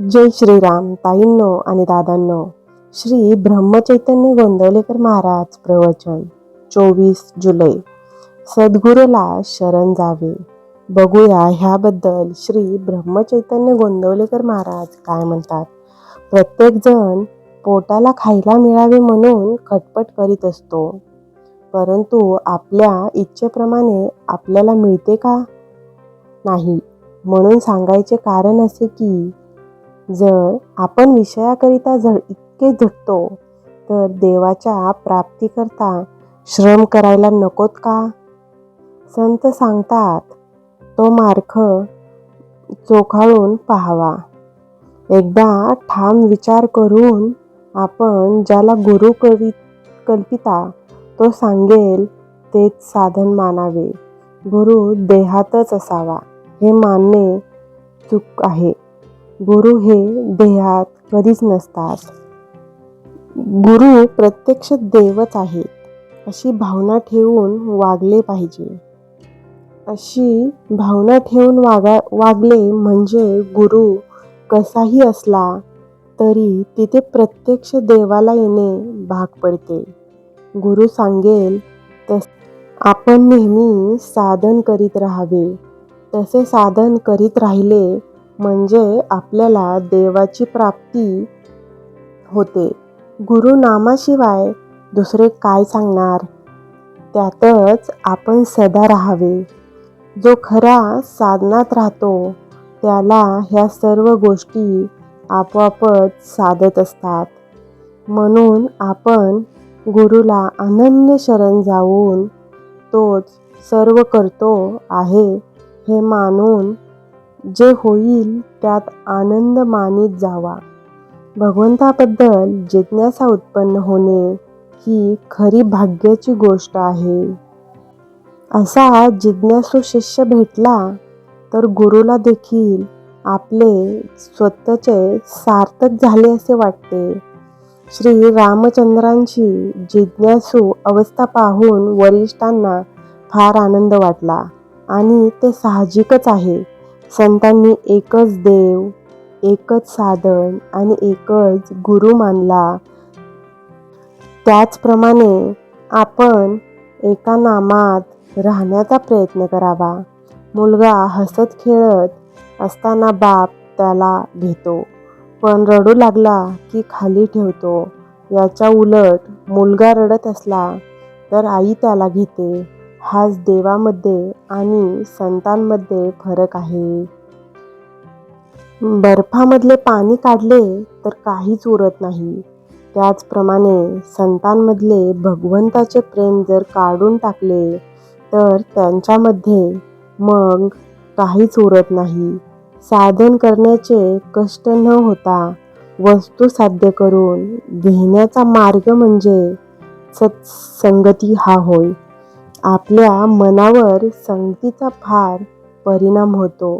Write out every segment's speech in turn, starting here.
जय श्रीराम ताईंनो आणि दादांनो. श्री ब्रह्मचैतन्य गोंदवलेकर महाराज प्रवचन चोवीस जुलै. सद्गुरूला शरण जावे. बघूया ह्याबद्दल श्री ब्रह्मचैतन्य गोंदवलेकर महाराज काय म्हणतात. प्रत्येकजण पोटाला खायला मिळावे म्हणून खटपट करीत असतो. परंतु आपल्या इच्छेप्रमाणे आपल्याला मिळते का? नाही. म्हणून सांगायचे कारण असे की जर आपण विषयाकरिता झ इतके झटतो तर देवाच्या प्राप्तीकरता श्रम करायला नकोत का? संत सांगतात तो मार्ग चोखाळून पाहावा. एकदा ठाम विचार करून आपण ज्याला गुरु करी कल्पिता तो सांगेल तेच साधन मानावे. गुरु देहातच असावा हे मानणे चूक आहे. गुरु हे देहात कधीच नसतात. गुरु प्रत्यक्ष देवच आहेत अशी भावना ठेवून वागले पाहिजे. अशी भावना ठेवून वागा वागले म्हणजे गुरु कसाही असला तरी तिथे प्रत्यक्ष देवाला येणे भाग पडते. गुरु सांगेल तस आपण नेहमी साधन करीत राहावे तसे साधन करीत राहिले म्हणजे आपल्याला देवाची प्राप्ती होते. गुरुनामाशिवाय दुसरे काय सांगणार? त्यातच आपण सदा राहावे. जो खरा साधनात राहतो त्याला ह्या सर्व गोष्टी आपोआपच साधत असतात. म्हणून आपण गुरुला अनन्य शरण जाऊन तोच सर्व करतो आहे हे मानून जे होईल त्यात आनंद मानित जावा. भगवंताबद्दल जिज्ञासा उत्पन्न होणे ही खरी भाग्याची गोष्ट आहे. असा जिज्ञासू शिष्य भेटला तर गुरुला देखील आपले स्वतःचे सार्थक झाले असे वाटते. श्री रामचंद्रांची जिज्ञासू अवस्था पाहून वरिष्ठांना फार आनंद वाटला आणि ते साहजिकच आहे. संतांनी एकच देव एकच साधन आणि एकच गुरु मानला. त्याचप्रमाणे आपण एका नामात राहण्याचा प्रयत्न करावा. मुलगा हसत खेळत असताना बाप त्याला घेतो. पण रडू लागला की खाली ठेवतो. याच्या उलट मुलगा रडत असला तर आई त्याला घेते. हाच देवामध्ये आणि संतांमध्ये फरक आहे. बर्फामधले पाणी काढले तर काहीच उरत नाही. त्याचप्रमाणे संतांमधले भगवंताचे प्रेम जर काढून टाकले तर त्यांच्यामध्ये मग काहीच उरत नाही. साधन करण्याचे कष्ट न होता वस्तू साध्य करून घेण्याचा मार्ग म्हणजे सत्संगती हा होय. आपल्या मनावर संगतीचा फार परिणाम होतो.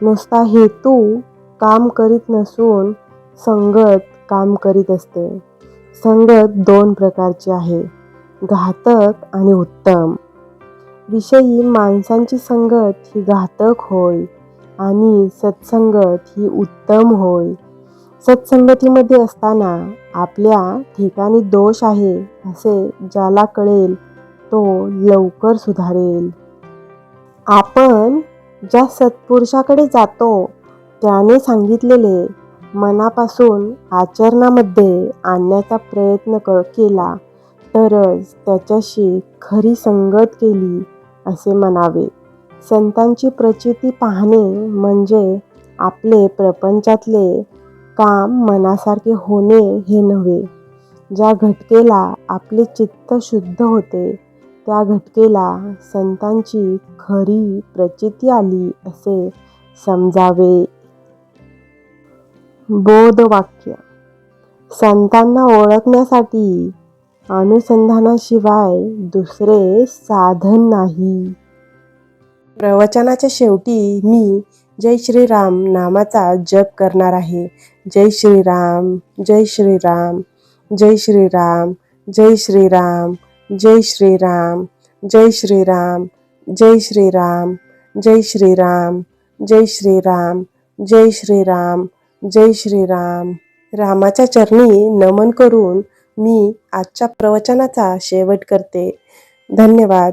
नुसता हेतू काम करीत नसून संगत काम करीत असते. संगत दोन प्रकारची आहे घातक आणि उत्तम. विषयी माणसांची संगत ही घातक होय आणि सत्संगत ही उत्तम होय. सत्संगतीमध्ये असताना आपल्या ठिकाणी दोष आहे असे ज्याला कळेल तो लवकर सुधारेल. आपण ज्या सत्पुरुषाकडे जातो त्याने सांगितलेले मनापासून आचरणामध्ये आणण्याचा प्रयत्न क केला तरच त्याच्याशी खरी संगत केली असे म्हणावे. संतांची प्रचिती पाहणे म्हणजे आपले प्रपंचातले काम मनासारखे होणे हे नव्हे. ज्या घटकेला आपले चित्त शुद्ध होते त्या घटकेला संतांची खरी प्रचिती आली असे समजावे. बोधवाक्य. संतांना ओळखण्यासाठी अनुसंधानाशिवाय दुसरे साधन नाही. प्रवचनाच्या शेवटी मी जय श्रीराम नामाचा जप करणार आहे. जय श्रीराम जय श्रीराम जय श्रीराम जय श्रीराम. जय श्रीराम जय श्रीराम जय श्रीराम जय श्रीराम जय श्रीराम जय श्रीराम जय श्रीराम. रामाच्या चरणी नमन करून मी आजच्या प्रवचनाचा शेवट करते. धन्यवाद.